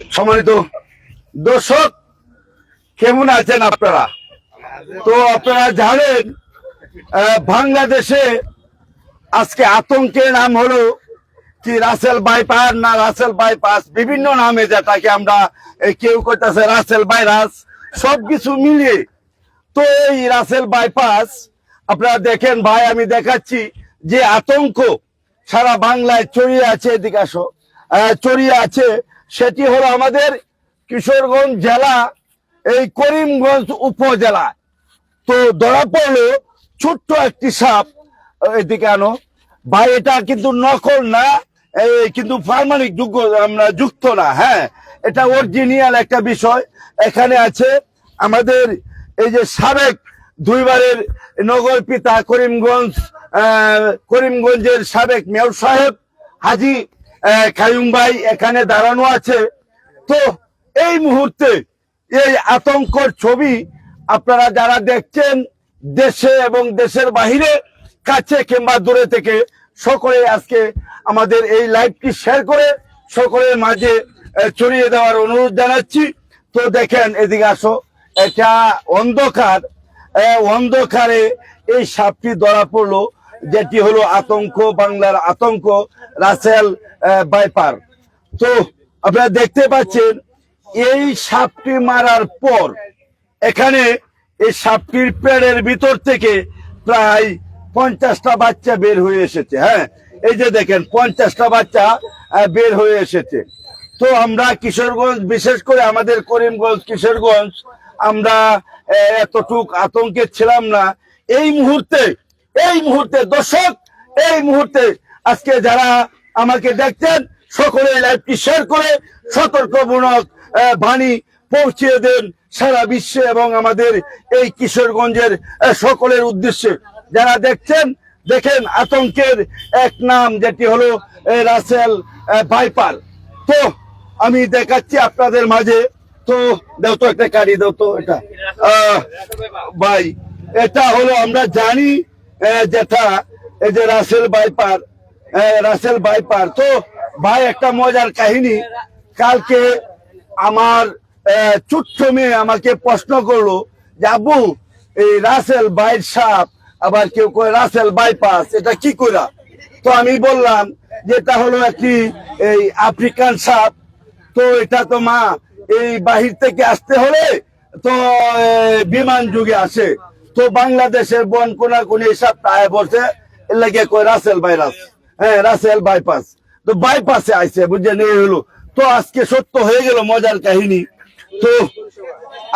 সম্মানিত দর্শক, কেমন আছেন আপনারা? তো আপনারা জানেন বাংলাদেশে আজকে আতঙ্কের নাম হলো কি রাসেল বাইপাস না রাসেল বাইপাস বিভিন্ন নামে যেটাকে আমরা কেউ করতেছে রাসেল ভাইরাস সবকিছু মিলিয়ে। তো এই রাসেল বাইপাস আপনারা দেখেন ভাই, আমি দেখাচ্ছি যে আতঙ্ক সারা বাংলায় চড়িয়ে আছে, এদিকে আসো। ছড়িয়ে আছে সেটি হলো আমাদের কিশোরগঞ্জ জেলা, এই করিমগঞ্জ উপজেলা। তো ধরা পড়ল, ছোট্ট একটি সাপ, এদিকে আনো। ভাই, এটা কিন্তু নকল না কিন্তু ফার্মানিক যোগ্য আমরা যুক্ত না হ্যাঁ? এটা অরিজিনাল একটা বিষয়। এখানে আছে আমাদের এই যে সাবেক দুইবারের নগর পিতা করিমগঞ্জ করিমগঞ্জের সাবেক মেয়র সাহেব হাজি কায়ুম ভাই এখানে দাঁড়ানো আছে। তো এই মুহূর্তে এই আতঙ্কর ছবি আপনারা যারা দেখছেন দেশে এবং দেশের বাহিরে, কাছে কিংবা দূরে থেকে, সকলে আজকে আমাদের এই লাইভটি শেয়ার করে সকলের মাঝে ছড়িয়ে দেওয়ার অনুরোধ জানাচ্ছি। তো দেখেন, এদিকে আসো। এটা অন্ধকার। অন্ধকারে এই সাপটি ধরা পড়ল। যেটি হলো আতঙ্ক, বাংলার আতঙ্ক, রাসেল বাইপার। তো আপনারা দেখতে পাচ্ছেন, এই সাপটি মারার পর এখানে এই সাপটির পেড়ের ভিতর থেকে প্রায় পঞ্চাশটা বাচ্চা বের হয়ে এসেছে হ্যাঁ? এই যে দেখেন, পঞ্চাশটা বাচ্চা বের হয়ে এসেছে। তো আমরা কিশোরগঞ্জ, বিশেষ করে আমাদের করিমগঞ্জ, কিশোরগঞ্জ, আমরা এতটুক আতঙ্কে ছিলাম না। এই মুহূর্তে এই মুহূর্তে দর্শক এই মুহূর্তে আজকে যারা আমাকে দেখছেন সকলে লাইভটি শেয়ার করে সতর্কমূলক বাণী পৌঁছিয়ে দেন সারা বিশ্বে এবং আমাদের এই কিশোরগঞ্জের সকলের উদ্দেশ্যে। যারা দেখছেন দেখেন আতঙ্কের এক নাম যেটি হলো রাসেল আহ, বাইপার তো আমি দেখাচ্ছি আপনাদের মাঝে। তো দাও তো একটা কারি দাও তো এটা। ভাই এটা হলো আমরা জানি যেটা এই যে রাসেল বাইপার রাসেল বাইপার। তো ভাই, একটা মজার কাহিনী। কালকে আমার ছোট্ট মেয়ে আমাকে প্রশ্ন করল যে এই রাসেল বাইর সাপ, আবার কেউ কয় রাসেল বাইপাস, এটা কি করা তো আমি বললাম যে, এটা হলো একটি, এই আফ্রিকান সাপ। তো এটা তো মা, এই বাহির থেকে আসতে হলে তো বিমান যুগে আসে। তো বাংলাদেশের বন কোনা কোনি সব আয় বসে এর কই রাসেল ভাইরাস। হ্যাঁ রাসেল বাইপাস। তো বাইপাসে আইছে বুঝছেন এই হলো তো আজকে সত্য হয়ে গেল মজার কাহিনী। তো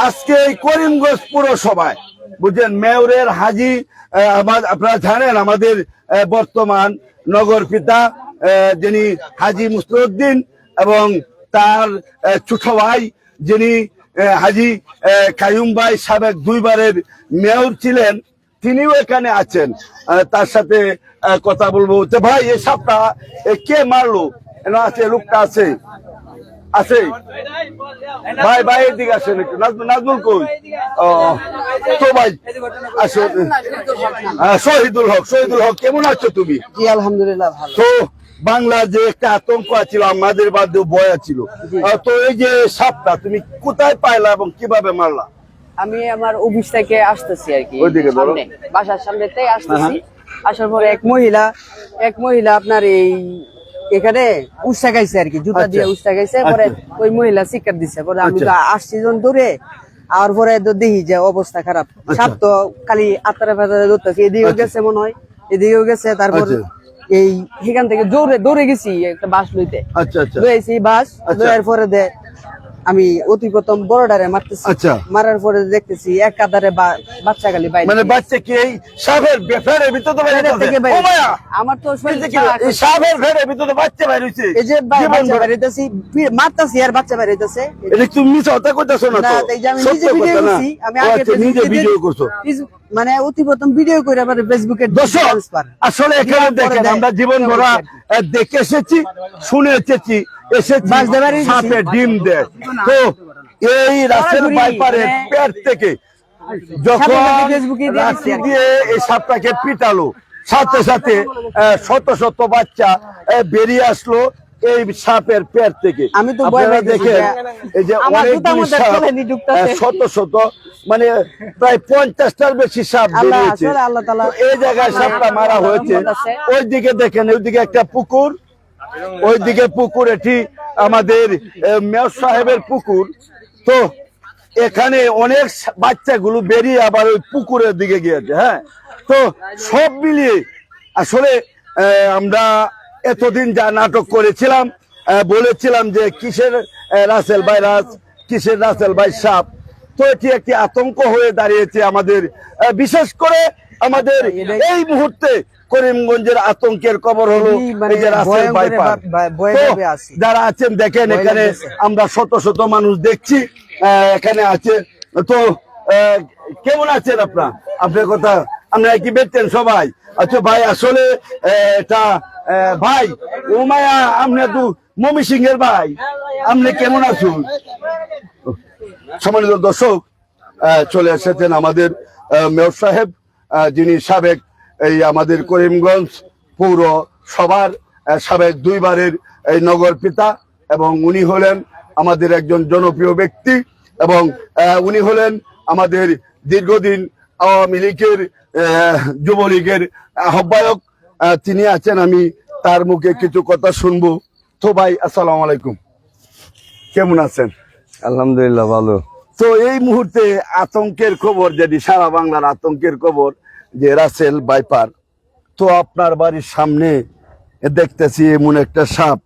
আজকে এই করিমগঞ্জ পুরসভায় বুঝছেন মেয়রের হাজি আমার, আপনারা জানেন, আমাদের বর্তমান নগর পিতা যিনি হাজি মুসরুদ্দিন এবং তার ছোট ভাই যিনি হাজি কায়ুম ভাই সাবেক দুইবারের মেয়র ছিলেন তিনিও এখানে আছেন। তার সাথে কথা বলব তো ভাই এই সাপটা কে মারলো? আছে লোকটা আছে। আছে? ভাই ভাই এদিকে আসেন একটু। নাজমুল কই? ও তো ভাই আসো। শহীদুল হক শহীদুল হক কেমন আছো তুমি? আলহামদুলিল্লাহ ভালো। তো বাংলা যে একটা আতঙ্ক ছিল আমাদের বাদেও ভয় ছিল তো এই যে সাপটা তুমি কোথায় পাইলা এবং কীভাবে মারলা আমি আমার অফিস থেকে আসতেছি আর কি বাসার সামনে থেকে আসতেছি হ্যাঁ। আসার পরে এক মহিলা এক মহিলা আপনার এই এখানে উস্তা খাইছে আর কি জুতা দিয়ে আচ্ছা। উস্তা খাইছে পরে আচ্ছা। ওই মহিলা শিকার দিছে পরে আমি তো আচ্ছা। আসছি জন দূরে আর পরে তো দেখি যে অবস্থা খারাপ সাপ তো খালি আত্মারে ফাতারে ধরতেছে এদিকেও আচ্ছা। গেছে মনে হয় এদিকেও গেছে তারপর আচ্ছা। এই সেখান থেকে দৌড়ে দৌড়ে গেছি একটা বাস লইতে। আচ্ছা আচ্ছা। লয়েছি বাস আচ্ছা। লয়ার পরে দে আমি অতি প্রথম বড়ডারে মারতেছি। আচ্ছা। মারার পরে দেখতেছি এক কাতারে বা- বাচ্চা খালি বাইরে মানে বাচ্চা কি এই সাপের ফেরের ভিতরে তো বাইরে বাইরে থেকে থেকে বাইরে। ও মায়া আমার তো শরীর ছাড়া এই সাপের ফেরের ভিতরে বাচ্চা বাইরে হইছে। এই যে বাচ্চা ভরে। বাইরেতেছি মারতাছি আর বাচ্চা বাইরেতেছে এটা তুমি মিছা কথা কইতাছো না তো। না, এই যে আমি নিজে ভিডিও করছি আমি আগে আচ্ছা, নিজে ভিডিও। করছ। মানে অতি প্রথম ভিডিও করে আবার ফেসবুকে আসলে এখানে দেখেন আমরা জীবন ভরা দেখে এসেছি শুনে এসেছি এসেছি। সাপে ডিম দেয়। তো এই রাসেল বাইপারে মানে- পেট থেকে যখন সাথে সাথে দিয়ে এই সাপটাকে পিটালো শত শত বাচ্চা বেরিয়ে আসলো এই সাপের পেট থেকে। আমি তো আপনারা দেখেন এই যে অনেকগুলি সাপ। আহ, শত শত মানে প্রায় পঞ্চাশটার বেশি সাপ বেরিয়েছে। এই জায়গায় সাপটা মারা হয়েছে। ওই দিকে দেখেন ওইদিকে একটা পুকুর। ওইদিকে পুকুর এটি আমাদের মেয়র সাহেবের পুকুর। তো এখানে অনেক বাচ্চাগুলো বেরিয়ে আবার ওই পুকুরের দিকে গিয়েছে হ্যাঁ। তো সব মিলিয়ে আসলে আহ, আমরা এতদিন যা নাটক করেছিলাম বলেছিলাম যে কিসের রাসেল ভাইরাস কিসের রাসেল ভাই সাপ। তো এটি একটি আতঙ্ক হয়ে দাঁড়িয়েছে আমাদের। বিশেষ করে আমাদের এই মুহূর্তে করিমগঞ্জের আতঙ্কের খবর হলো মানে এই যে রাসেল। যারা আছেন দেখেন এখানে আমরা শত শত মানুষ দেখছি আহ, এখানে আছে। তো কেমন আছেন আপনার? আপনার কথা আপনারা কি বেচছেন সবাই। আচ্ছা ভাই আসলে আহ, এটা ভাই উমায়া আপনি তো মমি সিং এর ভাই। আপনি কেমন আছেন সম্মানিত দর্শক চলে এসেছেন আমাদের মেয়র সাহেব যিনি সাবেক এই আমাদের করিমগঞ্জ পৌর সবার সাবেক দুইবারের এই নগর পিতা এবং উনি হলেন আমাদের একজন জনপ্রিয় ব্যক্তি এবং উনি হলেন আমাদের দীর্ঘদিন আওয়ামী লীগের যুবলীগের আহ্বায়ক। আহ, তিনি আছেন আমি তার মুখে কিছু কথা শুনব। তো ভাই আসসালামু আলাইকুম। কেমন আছেন? আলহামদুলিল্লাহ ভালো। তো এই মুহূর্তে আতঙ্কের খবর যেটি সারা বাংলার আতঙ্কের খবর যে রাসেল বাইপার তো আপনার বাড়ির সামনে দেখতেছি এমন একটা সাপ।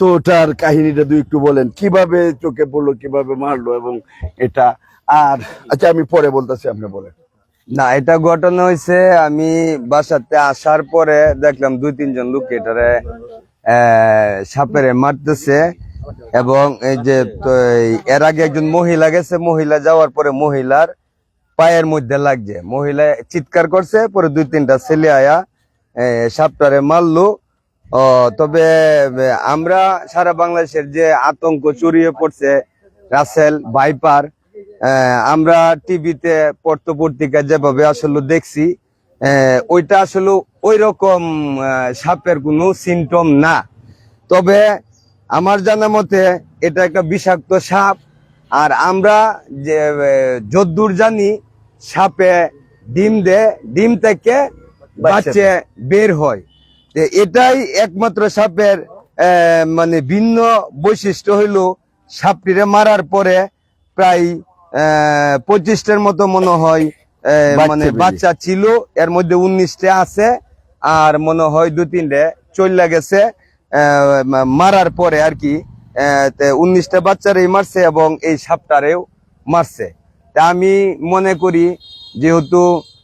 তো ওটার কাহিনীটা দুই একটু বলেন কীভাবে চোখে পড়ল কীভাবে মারলো এবং এটা আর আচ্ছা আমি পরে বলতেছি আপনি বলেন। না এটা ঘটনা হয়েছে আমি বাসাতে আসার পরে দেখলাম দুই তিনজন লোক এটারে সাপেরে মারতেছে এবং এই যে এর আগে একজন মহিলা গেছে মহিলা যাওয়ার পরে মহিলার পায়ের মধ্যে লাগছে। মহিলা চিৎকার করছে পরে দুই তিনটা ছেলে আয়া সাপটারে মারলো। তবে আমরা সারা বাংলাদেশের যে আতঙ্ক ছড়িয়ে পড়ছে রাসেল ভাইপার আহ, আমরা টিভিতে পত্র পত্রিকা যেভাবে আসলে দেখছি ওইটা আসলে ওই রকম সাপের কোনো সিমটম না। তবে আমার জানা মতে এটা একটা বিষাক্ত সাপ। আর আমরা যে যদ্দূর জানি সাপে ডিম দে ডিম থেকে বাচ্চা বের হয়। এটাই একমাত্র সাপের মানে ভিন্ন বৈশিষ্ট্য হইল সাপটিরে মারার পরে প্রায় পঁচিশটার মতো মনে হয় মানে বাচ্চা ছিল এর মধ্যে উনিশটা আছে আর মনে হয় দু তিনটে চলে গেছে মারার পরে আর কি উনিশটা বাচ্চারাই মারছে এবং এই সাপটারেও মারছে। তা আমি মনে করি যেহেতু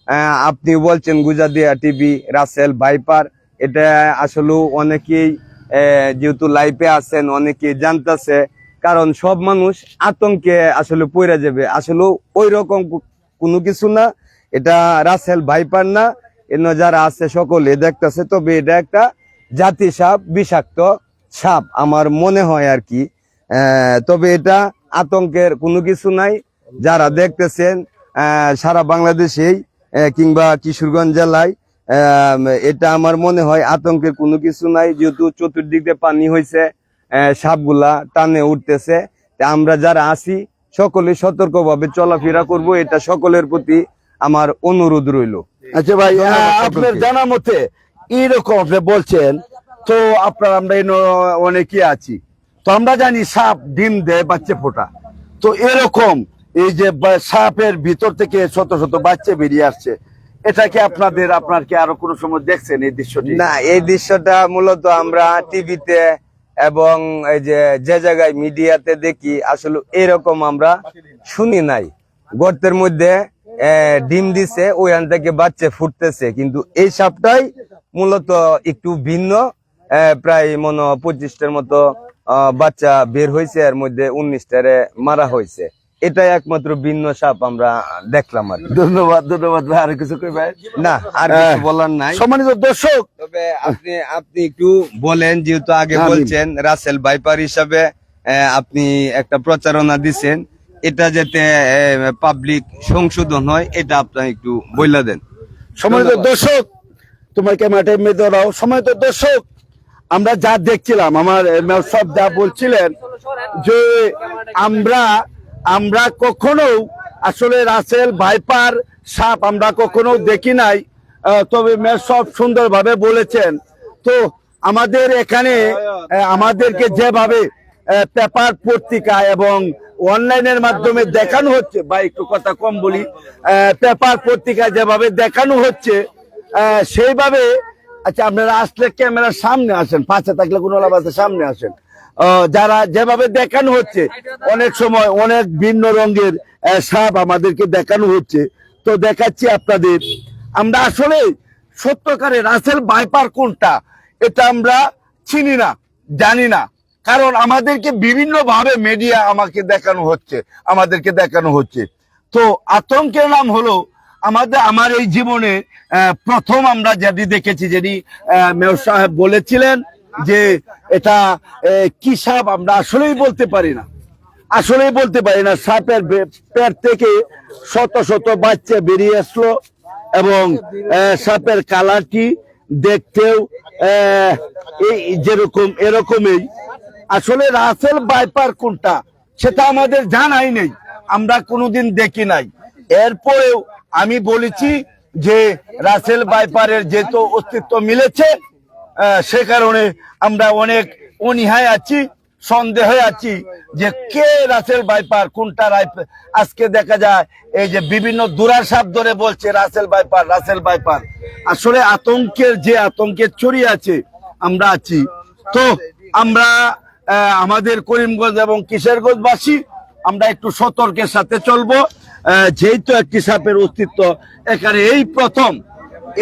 আহ, আপনি বলছেন গুজাদিয়া টিভি রাসেল ভাইপার এটা আসলে অনেকেই আহ, যেহেতু লাইফে আছেন অনেকেই জানতেছে কারণ সব মানুষ আতঙ্কে আসলে পড়ে যাবে। আসলে ওই রকম কোনো কিছু না। এটা রাসেল ভাইপার না। এন্য যারা আছে সকলে দেখতেছে, তবে এটা একটা জাতি সাপ, বিষাক্ত সাপ আমার মনে হয় আর কি। তবে এটা আতঙ্কের কোনো কিছু নাই। যারা দেখতেছেন সারা বাংলাদেশেই কিংবা কিশোরগঞ্জ জেলায় এটা আমার মনে হয় আতঙ্কের কোনো কিছু নাই। যেহেতু চতুর্দিক দিয়ে পানি হয়েছে সাপগুলা টানে উঠতেছে। তা আমরা যারা আছি সকলে সতর্কভাবে চলাফেরা করব। এটা সকলের প্রতি আমার অনুরোধ রইল। আচ্ছা ভাই আপনার জানা মতে এইরকম আপনি বলছেন তো আপনার আমরা অনেকে আছি। তো আমরা জানি সাপ ডিম দেয় বাচ্চা ফোটা। তো এরকম এই যে সাপের ভিতর থেকে শত শত বাচ্চা বেরিয়ে আসছে এটা কি আপনাদের আপনার কি আরও কোনো সময় দেখছেন এই দৃশ্যটি? না এই দৃশ্যটা মূলত আমরা টিভিতে এবং এই যে যে জায়গায় মিডিয়াতে দেখি, আসলে এরকম আমরা শুনি নাই। গর্তের মধ্যে ডিম দিছে, ওইখান থেকে বাচ্চা ফুটতেছে। কিন্তু এই সাপটাই মূলত একটু ভিন্ন প্রায় মনে পঁচিশটার মতো বাচ্চা বের হয়েছে, এর মধ্যে উনিশটারে মারা হয়েছে। এটাই একমাত্র ভিন্ন সাপ আমরা দেখলাম আর ধন্যবাদ ধন্যবাদ ভাই। আর কিছু কই ভাই? না আর কিছু বলার নাই। সম্মানিত দর্শক। তবে আপনি আপনি একটু বলেন যেহেতু আগে হ্যাঁ, বলছেন রাসেল ভাইপার হিসাবে আপনি একটা প্রচারণা দিছেন। এটা যাতে পাবলিক সংশোধন হয় এটা আপনি একটু বইলা দেন। সম্মানিত দর্শক তোমাকে মাঠে মেয়ে দাও সম্মানিত দর্শক আমরা যা দেখছিলাম আমার সাহেব যা বলছিলেন যে আমরা আমরা কখনো আসলে রাসেল ভাইপার সাপ আমরা কখনো দেখি নাই। তবে মেয়র সব সুন্দরভাবে বলেছেন। তো আমাদের এখানে আমাদেরকে যেভাবে পেপার পত্রিকা এবং অনলাইনের মাধ্যমে দেখানো হচ্ছে, বা একটু কথা কম বলি পেপার পত্রিকায় যেভাবে দেখানো হচ্ছে সেইভাবে আচ্ছা আপনারা আসলে ক্যামেরার সামনে আসেন, পাশে থাকলে কোনো লাভ আছে, সামনে আসেন। যারা যেভাবে দেখানো হচ্ছে, অনেক সময় অনেক ভিন্ন রঙের সাপ আমাদেরকে দেখানো হচ্ছে। তো দেখাচ্ছি আপনাদের। আমরা আসলে সত্যকারে রাসেল বাইপার কোনটা, এটা আমরা চিনি না, জানি না। কারণ আমাদেরকে বিভিন্ন ভাবে মিডিয়া আমাকে দেখানো হচ্ছে, আমাদেরকে দেখানো হচ্ছে। তো আতঙ্কের নাম হলো, আমাদের, আমার এই জীবনে প্রথম আমরা যেটি দেখেছি, যেটি মেয়র সাহেব বলেছিলেন যে এটা কি সাপ আমরা আসলেই বলতে পারি না। আসলেই বলতে পারি না, সাপের পেট থেকে শত শত বাচ্চা বেরিয়ে আসলো এবং সাপের কালারটি দেখতেও এই যেরকম, এরকমই। আসলে রাসেল বাইপার কোনটা, সেটা আমাদের জানাই নেই, আমরা কোনোদিন দেখি নাই। এরপরেও আমি বলেছি যে রাসেল বাইপারের যেহেতু অস্তিত্ব মিলেছে সে কারণে আমরা অনেক অনীহায় আছি, সন্দেহে আছি যে কে রাসেল বাইপার কোনটা আজকে দেখা যায় এই যে বিভিন্ন দুরার সাপ ধরে বলছে রাসেল বাইপার রাসেল বাইপার আসলে আতঙ্কের যে আতঙ্কের ছড়িয়ে আছে, আমরা আছি। তো আমরা আমাদের করিমগঞ্জ এবং কিশোরগঞ্জবাসী, আমরা একটু সতর্কের সাথে চলবো। যেহেতু একটি সাপের অস্তিত্ব এখানে এই প্রথম।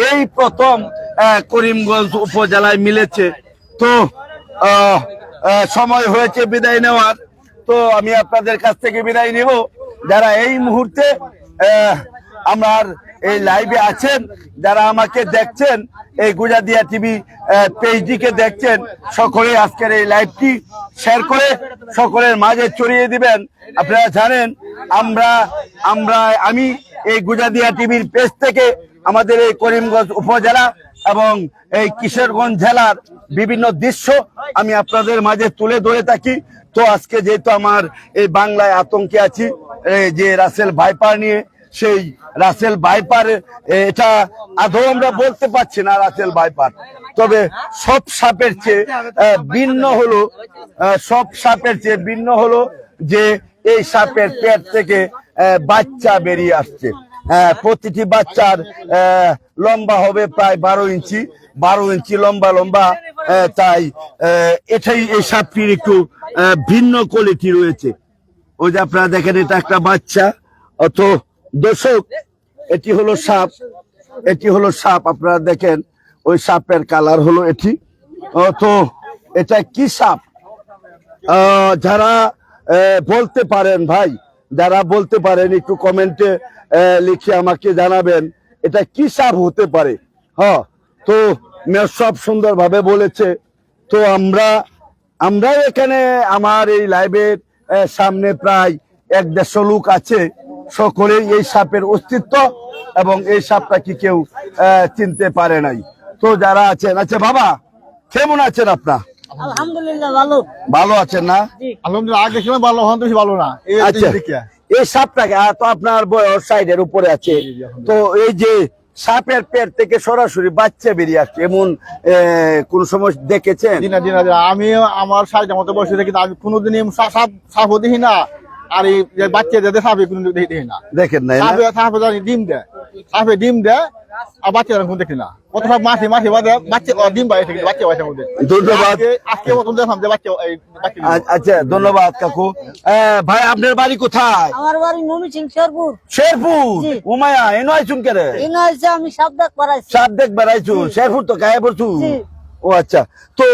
এই প্রথম করিমগঞ্জ উপজেলায় মিলেছে। তো সময় হয়েছে বিদায় নেওয়ার। তো আমি আপনাদের কাছ থেকে বিদায় নিব। যারা এই মুহূর্তে আমার এই লাইভে আছেন, যারা আমাকে দেখছেন, এই গুজাদিয়া টিভি পেজটিকে দেখছেন, সকলে আজকের এই লাইভটি শেয়ার করে সকলের মাঝে ছড়িয়ে দিবেন। আপনারা জানেন, আমরা আমরা, আমি এই গুজাদিয়া টিভির পেজ থেকে আমাদের এই করিমগঞ্জ উপজেলা এবং এই কিশোরগঞ্জ জেলার বিভিন্ন দৃশ্য আমি আপনাদের মাঝে তুলে ধরে থাকি। তো আজকে যেহেতু আমার এই বাংলায় আতঙ্কে আছি যে রাসেল ভাইপার নিয়ে, সেই রাসেল ভাইপার এটা আদৌ আমরা বলতে পারছি না রাসেল ভাইপার। তবে সব সাপের চেয়ে ভিন্ন হলো সব সাপের চেয়ে ভিন্ন হলো যে এই সাপের পেট থেকে বাচ্চা বেরিয়ে আসছে। প্রতিটি বাচ্চার লম্বা হবে প্রায় বারো ইঞ্চি বারো ইঞ্চি লম্বা লম্বা তাই এটাই এই সাপটির একটু ভিন্ন কোয়ালিটি রয়েছে। ওই যে আপনারা দেখেন, এটা একটা বাচ্চা। অত দর্শক, এটি হলো সাপ। এটি হলো সাপ, আপনারা দেখেন, ওই সাপের কালার হলো এটি। তো এটা কি সাপ? যারা বলতে পারেন ভাই যারা বলতে পারেন, একটু কমেন্টে লিখে আমাকে জানাবেন, এটা কি সাপ হতে পারে? হ তো মেয়র সব সুন্দরভাবে বলেছে, তো আমরা আমরা এখানে আমার এই লাইভের সামনে প্রায় এক দেড়শো লোক আছে, সকলেই এই সাপের অস্তিত্ব এবং এই সাপটা কি কেউ চিনতে পারে নাই। তো যারা আছেন আচ্ছা বাবা, কেমন আছেন আপনার? আলহামদুলিল্লাহ ভালো। ভালো আছেন না? আলহামদুলিল্লাহ আগে ছিল ভালো হন বেশি ভালো না। আচ্ছা। এই সাপটাকে তো আপনার বয়স সাইডের উপরে আছে। তো এই যে সাপের পেট থেকে সরাসরি বাচ্চা বেরিয়ে আসছে এমন আহ, কোন সময় দেখেছেন? দিনা দিনা দিনা আমি আমার সাইড মতো বসে দেখি আমি কোনোদিনই সাপ সাপও দেখি না। আর এই বাচ্চা যাদের সাপে কোনো দেখি দেখি না। দেখেন না? সাপে সাপে জানি ডিম দেয়। সাপে ডিম দেয় আর বাচ্চা কোনো দেখি না। কত সব মাসে মাসে বাদে বাচ্চা ডিম বাইরে থেকে বাচ্চা বাইরে মধ্যে ধন্যবাদ। আজকে দেখলাম যে বাচ্চা আচ্ছা ধন্যবাদ কাকু। ভাই আপনার বাড়ি কোথায়? আমার বাড়ি মমি সিং শেরপুর। শেরপুর? উমায়া এ নয় শুন কে রে এই নয় যে আমি সাবধান করাইছি সাপ দেখ বেড়াইছু শেরপুর তো গায়ে পড়ছু। ও আচ্ছা তো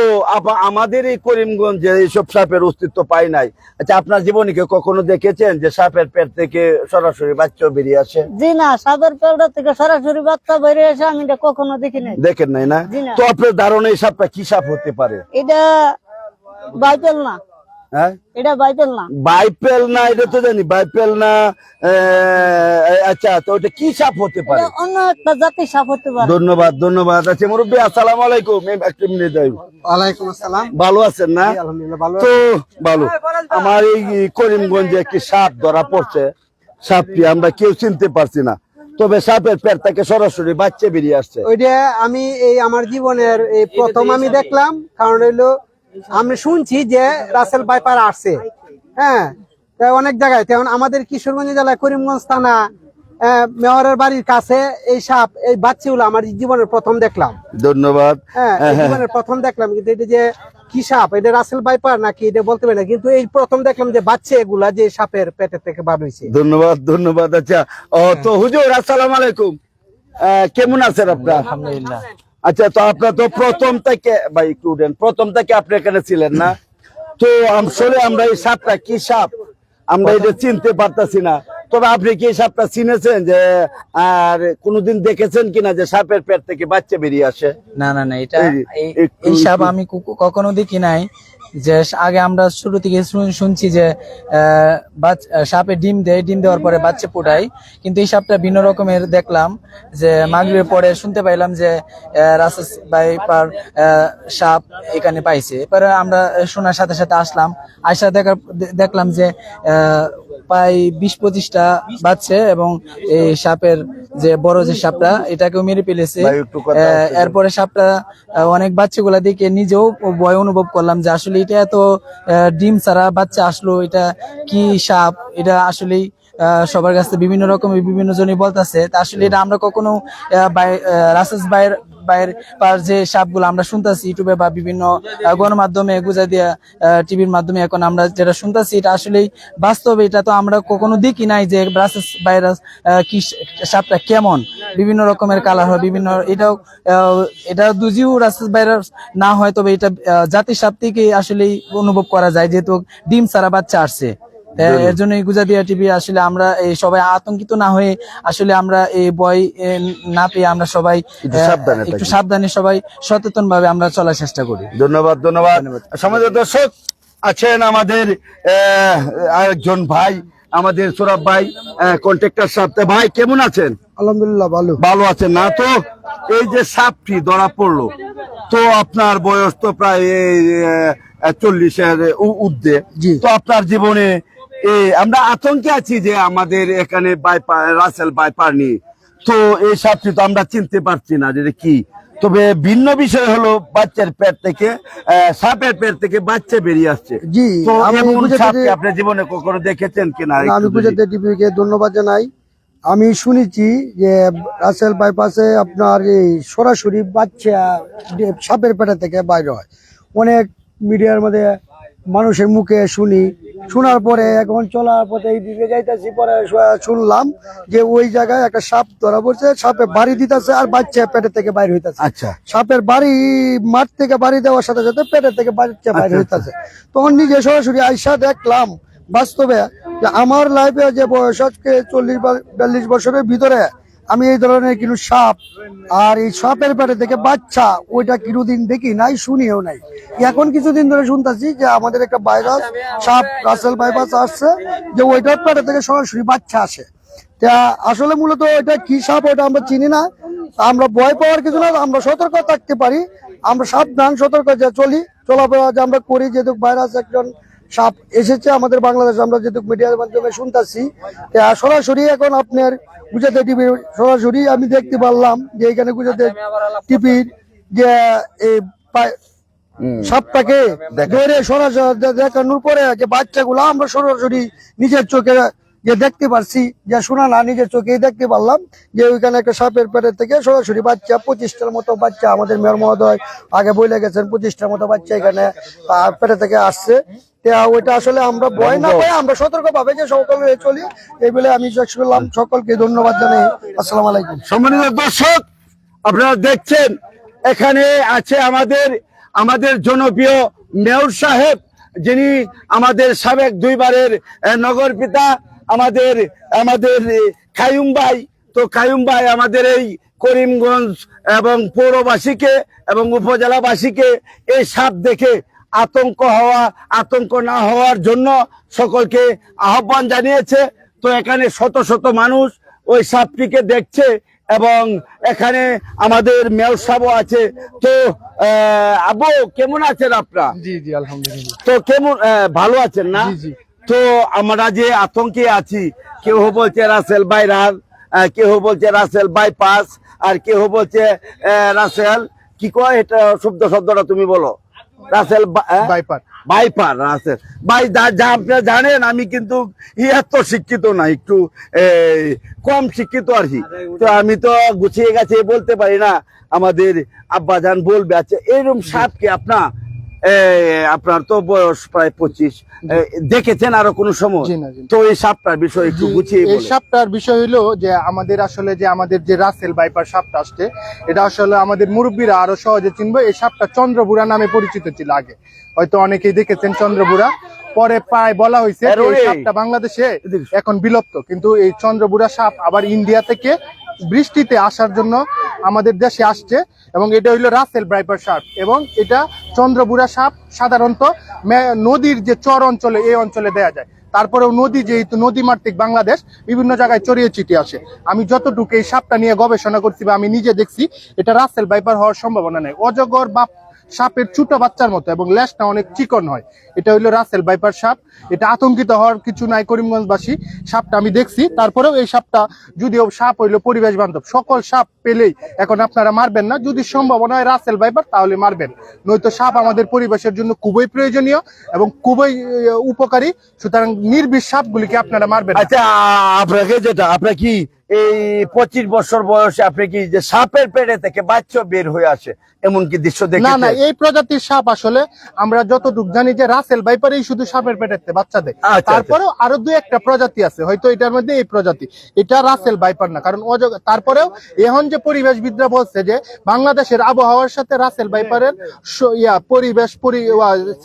আমাদের এই করিমগঞ্জে এইসব সাপের অস্তিত্ব পাই নাই আচ্ছা আপনার জীবনীকে কখনো দেখেছেন যে সাপের পেট থেকে সরাসরি বাচ্চা বেরিয়ে আসে? জি না সাপের পেট থেকে সরাসরি বাচ্চা বেরিয়ে আসে আমি এটা কখনো দেখি নাই। দেখেন নাই না? তো আপনার ধারণা এই সাপটা কি সাপ হতে পারে? এটা বাইপেল না। এটা বাইপেল না। বাইপেল না এটা তো জানি বাইপেল না আচ্ছা তো ওটা কি সাপ হতে পারে? অন্য একটা জাতির সাপ হতে পারে। ধন্যবাদ ধন্যবাদ। আচ্ছা মুরব্বী আসসালামু আলাইকুম। এই মিনিট যাই। ওয়ালাইকুম আসসালাম। ভালো আছেন না? আলহামদুলিল্লাহ ভালো তো ভালো। আমার এই করিমগঞ্জে একটি সাপ ধরা পড়ছে। সাপটি আমরা কেউ চিনতে পারছি না। তবে সাপের পেট থেকে সরাসরি বাচ্চা বেরিয়ে আসছে। ওইটা আমি এই আমার জীবনের এই প্রথম আমি দেখলাম কারণ হইল আমি শুনছি যে রাসেল বাইপার আসছে। হ্যাঁ তা অনেক জায়গায়। তেমন আমাদের কিশোরগঞ্জ জেলায় করিমগঞ্জ থানা মেয়রের বাড়ির কাছে এই সাপ এই বাচ্চাগুলো আমার জীবনের প্রথম দেখলাম। ধন্যবাদ। হ্যাঁ জীবনের প্রথম দেখলাম। কিন্তু এটা যে কি সাপ? এটা রাসেল বাইপার নাকি এটা বলতে পারি না। কিন্তু এই প্রথম দেখলাম যে বাচ্চা এগুলা যে সাপের পেটের থেকে বার হয়েছে। ধন্যবাদ ধন্যবাদ। আচ্ছা ও তো হুজুর আসসালাম আলাইকুম। আহ, কেমন আছেন আপনার? আলহামদুলিল্লাহ। আচ্ছা তো আপনার তো প্রথম থেকে, ভাই, একটু প্রথম থেকে আপনি এখানে ছিলেন না। তো আসলে আমরা এই সাপটা, কি সাপ? আমরা এটা চিনতে পারতাছি না। তবে আপনি কি সাপটা চিনেছেন যে আর কোনোদিন দেখেছেন কিনা যে সাপের পেট থেকে বাচ্চা বেরিয়ে আসে? না না না এটা এই- সাপ আমি কখনো দেখি নাই। যে আগে আমরা শুরু থেকে শুন- শুনছি যে সাপে ডিম দেয় ডিম দেওয়ার পরে বাচ্চা ফুটায়। কিন্তু এই সাপটা ভিন্ন রকমের দেখলাম যে মাগরির পরে শুনতে পাইলাম যে রাসেস পার সাপ এখানে পাইছে। এবারে আমরা শোনার সাথে সাথে আসলাম। আসা দেখার দেখলাম যে আহ, প্রায় বিশ পঁচিশটা বাচ্চা এবং এই সাপের যে বড় যে সাপটা এটাকেও মেরে ফেলেছে। এরপরে সাপটা অনেক বাচ্চাগুলা দেখে নিজেও ভয় অনুভব করলাম যে আসলে এটা এত ডিম ছাড়া বাচ্চা আসলো এটা কি সাপ? এটা আসলেই সবার কাছে বিভিন্ন রকমের বিভিন্ন জনই বলতেছে। তা আসলে এটা আমরা কখনো রাসেস বাইর বাইরের পার যে সাপগুলো আমরা শুনতেছি ইউটিউবে বা বিভিন্ন গণমাধ্যমে গুজা দিয়া টিভির মাধ্যমে এখন আমরা যেটা শুনতেছি, এটা আসলেই বাস্তবে এটা তো আমরা কখনো দেখি নাই যে রাসেস ভাইরাস কি সাপটা কেমন। বিভিন্ন রকমের কালার হয়, বিভিন্ন, এটাও এটা দুজিও রাসেস ভাইরাস না হয়, তবে এটা জাতির সাপ থেকে আসলেই অনুভব করা যায়, যেহেতু ডিম ছাড়া বাচ্চা আসছে। এর জন্য গুজাদিয়া টিভি আসলে আমরা এই সবাই আতঙ্কিত না হয়ে আসলে আমরা এই বই না পেয়ে আমরা সবাই একটু সাবধানে একটু থাকি। সাবধানে সবাই সচেতন ভাবে আমরা চলার চেষ্টা করি। ধন্যবাদ ধন্যবাদ। সমাজ দর্শক আছেন আমাদের আহ, আরেকজন ভাই আমাদের সোরাব ভাই কন্ট্রাক্টর সাহেব। ভাই কেমন আছেন? আলহামদুলিল্লাহ ভালো। ভালো আছেন না? তো এই যে সাপটি ধরা পড়ল তো আপনার বয়স তো প্রায় আহ, চল্লিশের উ- ঊর্ধ্বে। জি। তো আপনার জীবনে আমরা আতঙ্কে আছি যে আমাদের এখানে রাসেল বাইপার নিয়ে তো এই সাপটি তো আমরা চিনতে পারছি না যে কি। তবে ভিন্ন বিষয় হলো বাচ্চার পেট থেকে সাপের পেট থেকে বাচ্চা বেরিয়ে আসছে। জি, আপনার জীবনে কখনো দেখেছেন কিনা আমি গুজরাট টিভিকে ধন্যবাদ জানাই। আমি শুনেছি যে রাসেল বাইপাসে আপনার এই সরাসরি বাচ্চা সাপের পেটা থেকে বাইরে হয়। অনেক মিডিয়ার মধ্যে মানুষের মুখে শুনি। শোনার পরে এখন চলার পথে এই দিকে যাইতেছি পরে শুনলাম যে ওই জায়গায় একটা সাপ ধরা পড়ছে সাপে বাড়ি দিতেছে আর বাচ্চা পেটের থেকে বাইরে হইতেছে। আচ্ছা। সাপের বাড়ি মাঠ থেকে বাড়ি দেওয়ার সাথে সাথে পেটের থেকে বাচ্চা বাইরে আচ্ছা, হইতেছে। তখন নিজে সরাসরি আইসা দেখলাম বাস্তবে যে আমার লাইফে যে বয়স আজকে চল্লিশ বা- বিয়াল্লিশ বছরের ভিতরে আমি এই ধরনের কিছু সাপ আর এই সাপের পেটে থেকে বাচ্চা, ওইটা কিছুদিন দেখি নাই, শুনিও নাই। এখন কিছুদিন ধরে শুনতেছি যে আমাদের একটা ভাইরাস, সাপ রাসেল ভাইরাস আসছে, যে ওইটার পেটে থেকে সরাসরি বাচ্চা আসে। তা আসলে মূলত এটা কি সাপ ওটা আমরা চিনি না। আমরা ভয় পাওয়ার কিছু না, আমরা সতর্ক থাকতে পারি। আমরা সাবধান, সতর্ক যে চলি, চলাফেরা যে আমরা করি, যেহেতু ভাইরাস একজন সাপ এসেছে আমাদের বাংলাদেশে আমরা যেহেতু মিডিয়ার মাধ্যমে শুনতেছি। সরাসরি এখন আপনার গুজরাট টিভির সরাসরি আমি দেখতে পারলাম যে এখানে গুজরাট টিভির যে এই সাপটাকে ধরে সরাসরি দেখানোর পরে যে বাচ্চাগুলো আমরা সরাসরি নিজের চোখে যে দেখতে পারছি যে শোনা না নিজের চোখেই দেখতে পারলাম যে ওইখানে একটা সাপের পেটের থেকে সরাসরি বাচ্চা পঁচিশটার মতো বাচ্চা আমাদের মেয়র মহোদয় আগে বলে গেছেন পঁচিশটার মতো বাচ্চা এখানে পেটে থেকে আসছে। ওইটা আসলে আমরা ভয় না পাই আমরা সতর্ক ভাবে যে সকলে চলি এই বলে আমি শেষ করলাম। সকলকে ধন্যবাদ জানাই আসসালামু আলাইকুম। সম্মানিত দর্শক আপনারা দেখছেন এখানে আছে আমাদের আমাদের জনপ্রিয় মেয়র সাহেব যিনি আমাদের সাবেক দুইবারের নগর পিতা আমাদের আমাদের কায়ুম ভাই। তো কায়ুম ভাই আমাদের এই করিমগঞ্জ এবং পৌরবাসীকে এবং উপজেলাবাসীকে এই সাপ দেখে আতঙ্ক হওয়া আতঙ্ক না হওয়ার জন্য সকলকে আহ্বান জানিয়েছে। তো এখানে শত শত মানুষ ওই সাপটিকে দেখছে এবং এখানে আমাদের মেয়র সাহেবও আছে। তো আবু কেমন আছেন আপনারা? জি জি আলহামদুলিল্লাহ। তো কেমন ভালো আছেন না? তো আমরা যে আতঙ্কে আছি কেউ বলছে রাসেল বাইরার আহ, কেউ বলছে রাসেল বাইপাস আর কেউ বলছে রাসেল কি কয় এটা শব্দ শব্দটা তুমি বলো। Russell viper. বাইপার রাসেল। ভাই যা- যা আপনারা জানেন আমি কিন্তু এত শিক্ষিত না একটু কম শিক্ষিত আর কি। তো আমি তো গুছিয়ে গেছে বলতে পারি না আমাদের আব্বাজান বলবে আচ্ছা এরকম সাপকে আপনার আপনার তো বয়স প্রায় পঁচিশ। দেখেছেন আরও কোনো সময়। তো এই সাপটার বিষয় একটু গুছিয়ে এই সাপটার বিষয় হলো যে আমাদের আসলে যে আমাদের যে রাসেল বাইপার সাপটা আসছে এটা আসলে আমাদের মুরব্বীরা আরও সহজে চিনবে। এই সাপটা চন্দ্রবুড়া নামে পরিচিত ছিল আগে। হয়তো অনেকেই দেখেছেন চন্দ্রবুড়া। পরে প্রায় বলা হয়েছে যে এই সাপটা বাংলাদেশে এখন বিলুপ্ত। কিন্তু এই চন্দ্রবুড়া সাপ আবার ইন্ডিয়া থেকে বৃষ্টিতে আসার জন্য আমাদের দেশে আসছে এবং এটা হইল রাসেল ব্রাইপার সাপ এবং এটা চন্দ্রবুড়া সাপ সাধারণত নদীর যে চর অঞ্চলে, এই অঞ্চলে দেয়া যায়। তারপরেও নদী যেহেতু নদী মাতৃক বাংলাদেশ, বিভিন্ন জায়গায় চড়িয়ে চিটি আসে। আমি যতটুকু এই সাপটা নিয়ে গবেষণা করছি বা আমি নিজে দেখছি, এটা রাসেল বাইপার হওয়ার সম্ভাবনা নেই। অজগর বা সাপের ছোট বাচ্চার মতো এবং ল্যাসটা অনেক চিকন হয়। এটা হইল রাসেল বাইপার সাপ। এটা আতঙ্কিত হওয়ার কিছু নাই করিমগঞ্জবাসী। সাপটা আমি দেখছি। তারপরেও এই সাপটা যদিও সাপ হইল পরিবেশ বান্ধব, সকল সাপ পেলেই এখন আপনারা মারবেন না। যদি সম্ভাবনা হয় রাসেল বাইপার তাহলে মারবেন। নয়তো সাপ আমাদের পরিবেশের জন্য খুবই প্রয়োজনীয় এবং খুবই উপকারী। সুতরাং নির্বিষ সাপগুলিকে আপনারা মারবেন। আচ্ছা আপনাকে যেটা, আপনার কি এই পঁচিশ বছর বয়সে আপনি কি যে সাপের পেটে থেকে বাচ্চা বের হয়ে আসে এমন কি দৃশ্য না দেখেছেন না এই প্রজাতির সাপ আসলে আমরা যতটুকু জানি যে রাসেল বাইপারেই শুধু সাপের পেটেতে বাচ্চা দেয়। আচ্ছা। তারপরেও আরও দুই একটা প্রজাতি আছে হয়তো এটার মধ্যে এই প্রজাতি। এটা রাসেল বাইপার না কারণ তারপরেও এখন যে পরিবেশবিদরা বলছে যে বাংলাদেশের আবহাওয়ার সাথে রাসেল বাইপারের ইয়া পরিবেশ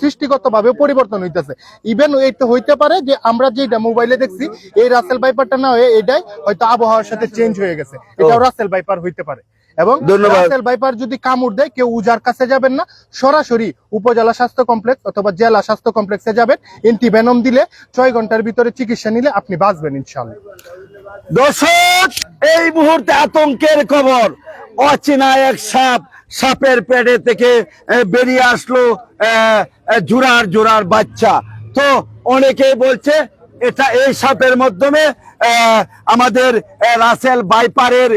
সৃষ্টিগত ভাবে পরিবর্তন হইতেছে। ইভেন এইটা হইতে পারে যে আমরা যেটা মোবাইলে দেখছি এই রাসেল বাইপারটা না হয়ে এটাই হয়তো আবহাওয়ার সাথে চেঞ্জ হয়ে গেছে। এটাও রাসেল বাইপার হইতে পারে। এবং রাসেল বাইপার যদি কামড় দেয় কেউ উজার কাছে যাবেন না সরাসরি উপজেলা স্বাস্থ্য কমপ্লেক্স অথবা জেলা স্বাস্থ্য কমপ্লেক্সে যাবেন এন্টিভেনম দিলে ছয় ঘণ্টার ভিতরে চিকিৎসা নিলে আপনি বাঁচবেন ইনশাল্লাহ দর্শক এই মুহূর্তে আতঙ্কের খবর। অচেনা এক সাপ সাপের পেটে থেকে বেরিয়ে আসলো জোড়ার জোড়ার বাচ্চা। তো অনেকেই বলছে এটা এই সাপের মাধ্যমে আমাদের রাসেল বাইপারের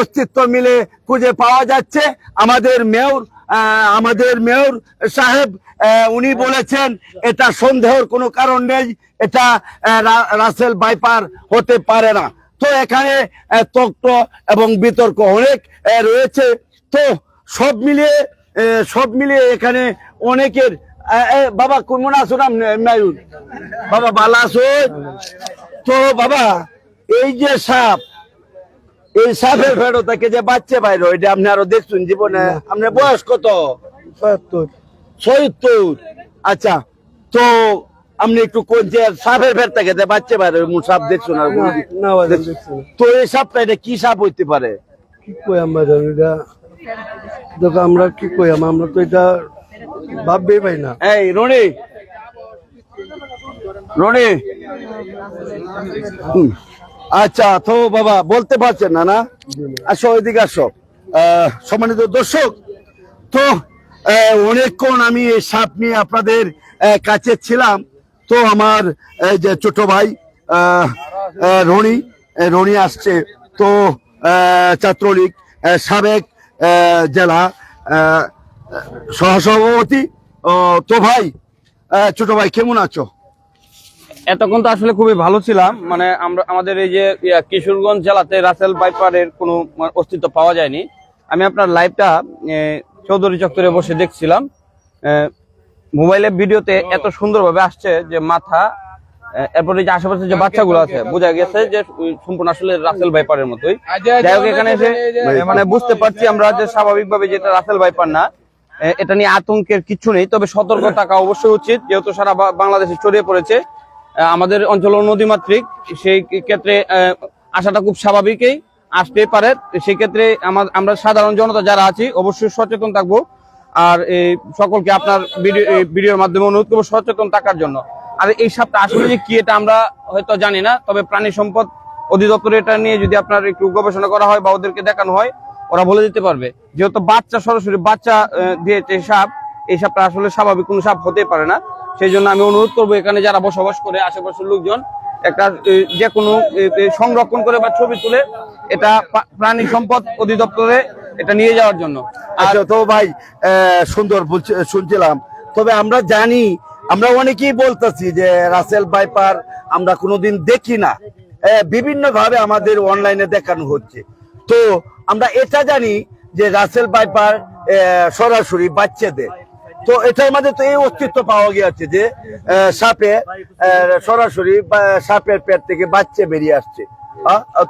অস্তিত্ব মিলে খুঁজে পাওয়া যাচ্ছে। আমাদের মেয়র আমাদের মেয়র সাহেব উনি বলেছেন, এটা সন্দেহের কোনো কারণ নেই, এটা রাসেল বাইপার হতে পারে না। তো এখানে তক্ত এবং বিতর্ক অনেক রয়েছে। তো সব মিলিয়ে সব মিলিয়ে এখানে অনেকের বাবা কেমন আছো না নায়ুর বাবা ভালো আছো? তো বাবা এই যে সাপ এই সাপের ফেরো থেকে যে বাচ্চা বাইর এটা আপনি আরও দেখছেন জীবনে? আপনার বয়স কত? সত্তর। আচ্ছা তো আপনি একটু কোন যে সাপের ফের থেকে যে বাচ্চা বাইরে মু সাপ দেখছ না। তো এই সাপটা এটা কি সাপ হইতে পারে? কি কই আমরা এটা দেখো আমরা কি কই? আমরা তো এটা ভাববেই পাই না। এই, রনি। রনি। আচ্ছা তো বাবা, বলতে পারছেন না না? আসো, ওইদিকে আসো। সম্মানিত দর্শক, তো অনেকক্ষণ আমি এই সাপ নিয়ে আপনাদের কাছে ছিলাম। তো আমার যে ছোট ভাই রনি রনি আসছে। তো ছাত্রলীগ সাবেক জেলা সহসভাপতি তো ভাই ছোট ভাই, কেমন আছো? এতক্ষণ তো আসলে খুবই ভালো ছিলাম মানে আমরা, আমাদের এই যে কিশোরগঞ্জ জেলাতে রাসেল বাইপারের কোনো অস্তিত্ব পাওয়া যায়নি। আমি আপনার লাইভটা চৌধুরী চত্বরে বসে দেখছিলাম। মোবাইলের ভিডিওতে এত সুন্দরভাবে আসছে যে মাথা এরপরে যে আশেপাশে যে বাচ্চাগুলো আছে, বোঝা গেছে যে সম্পূর্ণ আসলে রাসেল বাইপারের মতোই। যাই হোক, এখানে এসে মানে বুঝতে পারছি আমরা যে স্বাভাবিকভাবে যেটা রাসেল বাইপার না এটা নিয়ে আতঙ্কের কিছু নেই, তবে সতর্ক থাকা অবশ্যই উচিত, যেহেতু সারা বাংলাদেশে ছড়িয়ে পড়েছে। আমাদের অঞ্চল নদীমাতৃক, সেই ক্ষেত্রে আসাটা খুব স্বাভাবিকই আসতে পারে। সেই ক্ষেত্রে আমার সাধারণ জনতা যারা আছি, অবশ্যই সচেতন থাকব। আর এই সকলকে আপনার ভিডিওর মাধ্যমে অনুরোধ করব সচেতন থাকার জন্য। আর এই সাপটা আসলে যে কি এটা আমরা হয়তো জানি না, তবে প্রাণী সম্পদ অধিদপ্তর এটা নিয়ে যদি আপনার একটু গবেষণা করা হয় বা ওদেরকে দেখানো হয় ওরা বলে দিতে পারবে। যেহেতু বাচ্চা সরাসরি বাচ্চা দিয়েছে সাপ, এই সাপটা আসলে স্বাভাবিক কোনো সাপ হতে পারে না। সেই জন্য আমি অনুরোধ করব এখানে যারা বসবাস করে আশেপাশের লোকজন, একটা যে কোনো সংরক্ষণ করে বা ছবি তুলে এটা প্রাণী সম্পদ অধিদপ্তরে এটা নিয়ে যাওয়ার জন্য। আর আচ্ছা তো ভাই সুন্দর শুনছিলাম। তবে আমরা জানি, আমরা অনেকেই বলতেছি যে রাসেল বাইপার আমরা কোনোদিন দেখি না। বিভিন্ন ভাবে আমাদের অনলাইনে দেখানো হচ্ছে। তো আমরা এটা জানি যে রাসেল বাইপার সরাসরি বাচ্চাদের। তো এটার মধ্যে তো এই অস্তিত্ব পাওয়া গিয়েছে যে সাপে সরাসরি সাপের পেট থেকে বাচ্চা বেরিয়ে আসছে।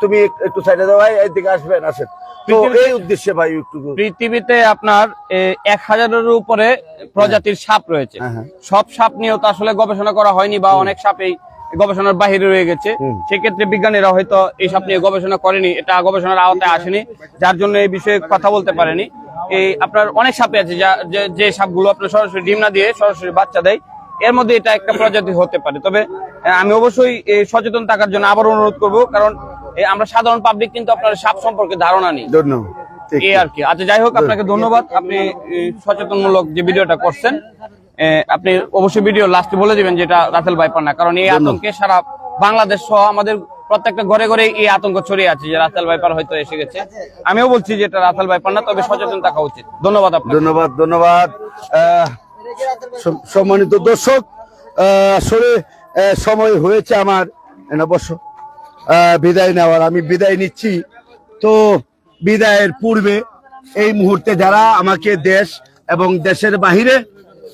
তুমি একটু সাইডে দাও ভাই এদিকে আসবেন আসেন। তো এই উদ্দেশ্যে ভাই একটু পৃথিবীতে আপনার এক হাজারের উপরে প্রজাতির সাপ রয়েছে। হ্যাঁ। সব সাপ নিয়েও তো আসলে গবেষণা করা হয়নি বা অনেক সাপ এই গবেষণার বাহিরে রয়ে গেছে। সেক্ষেত্রে বিজ্ঞানীরা হয়তো এই সাপ নিয়ে গবেষণা করেনি এটা গবেষণার আওতায় আসেনি যার জন্য এই বিষয়ে কথা বলতে পারেনি। এই আপনার অনেক সাপে আছে যা সাপগুলো আপনার সরাসরি ডিম না দিয়ে সরাসরি বাচ্চা দেয় এর মধ্যে এটা একটা প্রজাতি হতে পারে। তবে আমি অবশ্যই সচেতন থাকার জন্য আবার অনুরোধ করব কারণ আমরা সাধারণ পাবলিক কিন্তু আপনার সাপ সম্পর্কে ধারণা নেই। ধন্যবাদ। এই আর কি। আচ্ছা যাই হোক আপনাকে ধন্যবাদ। আপনি সচেতনমূলক যে ভিডিওটা করছেন আপনি অবশ্যই ভিডিও লাস্টে বলে দিবেন যেটা রাসেল ভাইপার না। কারণ এই আতঙ্কে সারা বাংলাদেশ সহ আমাদের প্রত্যেকটা ঘরে ঘরে এই আতঙ্ক ছড়িয়ে আছে যে রাসেল ভাইপার হয়তো এসে গেছে। আমিও বলছি যে এটা রাসেল ভাইপার না তবে সচেতন থাকা উচিত। ধন্যবাদ আপনাকে। ধন্যবাদ ধন্যবাদ। সম্মানিত দর্শক আসলে সময় হয়েছে আমার। বসো। বিদায় নেওয়ার আমি বিদায় নিচ্ছি। তো বিদায়ের পূর্বে এই মুহূর্তে যারা আমাকে দেশ এবং দেশের বাহিরে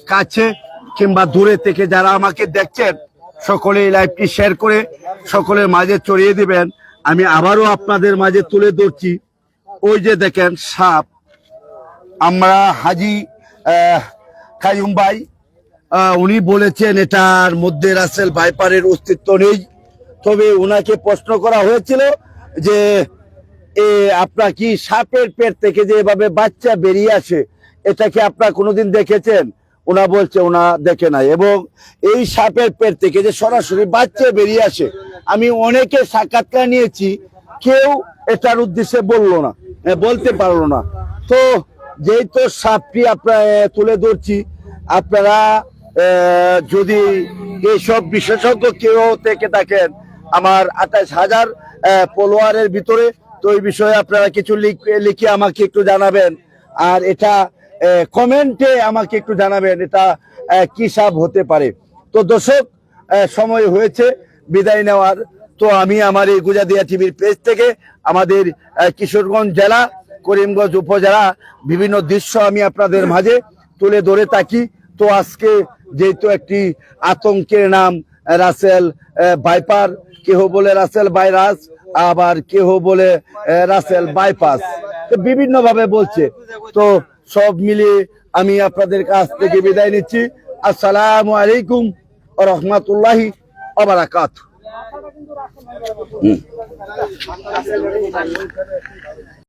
কাছে কিংবা দূরে থেকে যারা আমাকে দেখছেন সকলে এই লাইভটি শেয়ার করে সকলের মাঝে চড়িয়ে দিবেন। আমি আবারও আপনাদের মাঝে তুলে ধরছি। ওই যে দেখেন সাপ। আমরা হাজি আহ, কাইয়ুম ভাই উনি বলেছেন এটার মধ্যে রাসেল ভাইপারের অস্তিত্ব নেই। তবে ওনাকে প্রশ্ন করা হয়েছিল যে এ আপনার কি সাপের পেট থেকে যে এভাবে বাচ্চা বেরিয়ে আসে এটা কি আপনার কোনোদিন দেখেছেন? ওনা বলছে, ওনা দেখে নাই। এবং এই সাপের পেট থেকে যে সরাসরি বাচ্চা বেরিয়ে আসে, আমি অনেকে সাক্ষাৎকার নিয়েছি, কেউ এটার উদ্দেশ্যে বলল না বলতে পারল না। তো যেই তো সাপটি আপনার তুলে ধরছি, আপনারা যদি এইসব বিশেষজ্ঞ কেউ থেকে থাকেন, আমার আঠাশ হাজার ফলোয়ারের ভিতরে, তো এই বিষয়ে আপনারা কিছু লিখে আমাকে একটু জানাবেন। আর এটা কমেন্টে আমাকে একটু জানাবেন এটা কি সাপ হতে পারে। তো দর্শক সময় হয়েছে, বিদায় নেওয়ার। তো আমি আমার এই গুজাদিয়া টিভির পেজ থেকে আমাদের কিশোরগঞ্জ জেলা, করিমগঞ্জ উপজেলা, বিভিন্ন দৃশ্য আমি আপনাদের মাঝে তুলে ধরে থাকি। তো আজকে যেহেতু একটি আতঙ্কের নাম, রাসেল বাইপার, কেহ বলে রাসেল বাইরাস আবার কেহ বলে রাসেল বাইপাস। তো বিভিন্ন ভাবে বলছে। তো সব মিলে আমি আপনাদের কাছ থেকে বিদায় নিচ্ছি। আসসালামু আলাইকুম রহমতুল্লাহি আবরাকাত